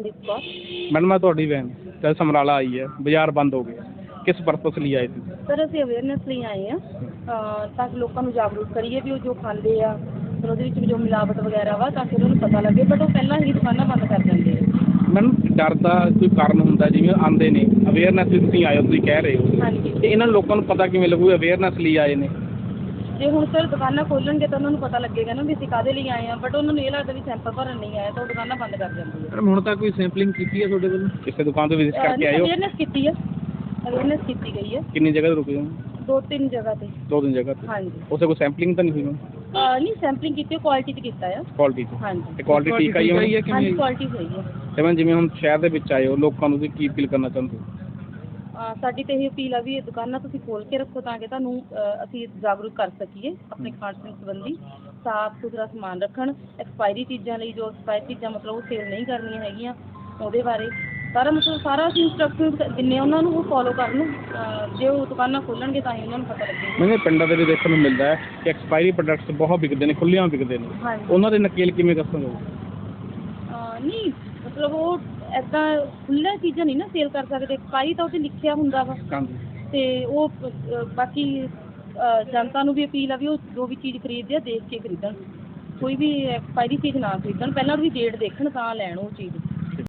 Amandeep Kaur? Madam ਮੈਂ ਤੁਹਾਡੀ van ਤੇ ਸਮਰਾਲਾ ਆਈ ਹੈ ਬਾਜ਼ਾਰ ਬੰਦ ਹੋ ਗਿਆ ਕਿਸ ਪਰਪਸ ਲਈ ਆਏ ਸੀ ਸਰ ਅਸੀਂ ਅਵੇਅਰਨੈਸ ਲਈ ਆਏ ਆ ਤਾਂ ਕਿ ਲੋਕਾਂ ਨੂੰ ਜਾਗਰੂਕ ਕਰੀਏ ਵੀ ਉਹ ਜੋ ਖਾਂਦੇ ਆ ਫਿਰ ਉਹਦੇ ਵਿੱਚ ਜੋ ਮਿਲਾਵਟ ਵਗੈਰਾ ਵਾ ਤਾਂ ਕਿ ਉਹਨਾਂ ਨੂੰ ਪਤਾ ਲੱਗੇ ਬਟ ਉਹ ਪਹਿਲਾਂ ਹੀ ਦੁਕਾਨਾਂ ਬੰਦ ਕਰ ਦਿੰਦੇ ਆ। ਮੈਡਮ ਡਰ ਦਾ ਕੋਈ ਕਾਰਨ ਹੁੰਦਾ ਜਿਵੇਂ ਆਂਦੇ ਨੇ ਅਵੇਅਰਨੈਸ ਤੁਸੀਂ ਆਏ ਹੋ ਤੁਸੀਂ ਕਹਿ ਰਹੇ ਹੋ। ਹਾਂਜੀ। ਤੇ ਇਹਨਾਂ ਲੋਕਾਂ ਨੂੰ ਪਤਾ ਕਿਵੇਂ ਲੱਗੂ ਅਵੇਅਰਨੈਸ ਲਈ ਆਏ ਨੇ? ਜੇ ਹੁਣ ਸਰ ਦੁਕਾਨਾਂ ਖੋਲਣਗੇ ਤਾਂ ਉਹਨਾਂ ਨੂੰ ਪਤਾ ਲੱਗੇਗਾ ਨਾ ਵੀ ਅਸੀਂ ਕਾਹਦੇ ਲਈ ਆਏ ਆ ਬਟ ਉਹਨਾਂ ਨੂੰ ਇਹ ਲੱਗਦਾ ਵੀ ਸੈਂਪਲ ਭਰਨ ਨਹੀਂ ਆਏ ਤਾਂ ਉਹ ਦੁਕਾਨਾਂ ਬੰਦ ਕਰ ਆ ਮੈਡਮ ਹੁਣ ਤੱਕ ਕੋਈ ਸੈਂਪਲਿੰਗ ਕੀਤੀ ਹੈ ਤੁਹਾਡੇ ਵੱਲੋਂ? ਕਿਸੇ ਦੁਕਾਨ ਤੋਂ ਵਿਜ਼ਿਟ ਕਰਕੇ ਆਏ ਹੋ? ਅਵੇਅਰਨੈਸ ਕੀਤੀ ਹੈ ਅਵੇਅਰਨੈਸ ਕੀਤੀ ਗਈ ਹੈ ਕਿੰਨੀ ਜਗ੍ਹਾ ਤੇ ਰੁਕੇ ਹੋ? ਦੋ ਤਿੰਨ ਜਗ੍ਹਾ ਤੇ। ਦੋ ਤਿੰਨ ਜਗ੍ਹਾ ਤੇ? ਹਾਂਜੀ। ਉਸੇ ਕੋਈ ਸੈਂਪਲਿੰਗ ਤਾਂ ਨਹੀਂ ਹੋਈ ਮੈਮ ਅਹ ਨਹੀਂ ਸੈਂਪਲਿੰਗ ਕੀਤੀ ਕੁਆਲਿਟੀ ਤੇ ਕੀਤਾ ਆ। ਕੁਆਲਿਟੀ ਤੇ। ਹਾਂਜੀ। ਤੇ ਕੁਆਲਿਟੀ ਠੀਕ ਆਈ ਹੈ ਹਾਂਜੀ ਕੁਆਲਿਟੀ ਸਹੀ ਹੈ ਤੇ ਮੈਮ ਜਿਵੇਂ ਹੁਣ ਸ਼ਹਿਰ ਦੇ ਵਿੱਚ ਆਏ ਹੋ ਲੋਕਾਂ ਨੂੰ ਤੁਸੀਂ ਕੀ ਅਪੀਲ ਕਰਨਾ ਚਾਹੁੰਦੇ ਹੋ? ਸਾਡੀ ਤੇ ਇਹ ਅਪੀਲ ਆ ਵੀ ਇਹ ਦੁਕਾਨਾਂ ਤੁਸੀਂ ਖੋਲ ਕੇ ਰੱਖੋ ਤਾਂ ਕਿ ਤੁਹਾਨੂੰ ਅਸੀਂ ਜਾਗਰੂਕ ਕਰ ਸਕੀਏ ਆਪਣੇ ਖਾਣ ਪੀਣ ਸੰਬੰਧੀ। ਸਾਫ਼ ਸੁਥਰਾ ਸਮਾਨ ਰੱਖਣ ਐਕਸਪਾਇਰੀ ਚੀਜ਼ਾਂ ਲਈ ਜੋ ਐਕਸਪਾਇਰੀ ਚੀਜ਼ਾਂ ਮਤਲਬ ਉਹ ਸੇਲ ਨਹੀਂ ਕਰਨੀਆਂ ਹੈਗੀਆਂ ਉਹਦੇ ਬਾਰੇ। ਸਾਰਾ ਮਤਲਬ ਸਾਰਾ ਅਸੀਂ ਇੰਸਟਰਕਸ਼ਨ ਦਿੰਨੇ ਉਹਨਾਂ ਨੂੰ ਉਹ ਫੋਲੋ ਕਰਨ ਜੇ ਉਹ ਦੁਕਾਨਾਂ ਖੋਲਣਗੇ ਤਾਂ ਹੀ ਉਹਨਾਂ ਨੂੰ ਪਤਾ ਲੱਗੇਗਾ। ਮੈਨੂੰ ਪਿੰਡਾਂ ਦੇ ਵਿੱਚ ਦੇਖਣ ਨੂੰ ਮਿਲਦਾ ਹੈ ਕਿ ਐਕਸਪਾਇਰੀ ਪ੍ਰੋਡਕਟਸ ਬਹੁਤ ਵਿਕਦੇ ਨੇ ਖੁੱਲ੍ਹਿਆਂ ਵਿਕਦੇ ਨੇ। ਉਹਨਾਂ ਦੇ ਨਕੇਲ ਕਿਵੇਂ ਦੱਸੋਗੇ? ਨਹੀਂ ਮਤਲਬ ਉਹ ਐਦਾਂ ਖੁੱਲ੍ਹੀਆਂ ਚੀਜ਼ਾਂ ਨਹੀਂ ਨਾ ਸੇਲ ਕਰ ਸਕਦੇ। ਐਕਸਪਾਇਰੀ ਤਾਂ ਉਹ 'ਤੇ ਲਿਖਿਆ ਹੁੰਦਾ ਵਾ। ਹਾਂਜੀ। ਤੇ ਉਹ ਬਾਕੀ ਅਹ, ਜਨਤਾ ਨੂੰ ਵੀ ਅਪੀਲ ਆ ਵੀ ਉਹ ਜੋ ਵੀ ਚੀਜ਼ ਖਰੀਦਦੇ ਆ ਦੇਖ ਕੇ ਖਰੀਦਣ। ਕੋਈ ਵੀ ਐਕਸਪਾਇਰੀ ਚੀਜ਼ ਨਾ ਖਰੀਦਣ। ਪਹਿਲਾਂ ਉਹਦੀ ਡੇਟ ਦੇਖਣ ਤਾਂ ਲੈਣ ਉਹ ਚੀਜ਼।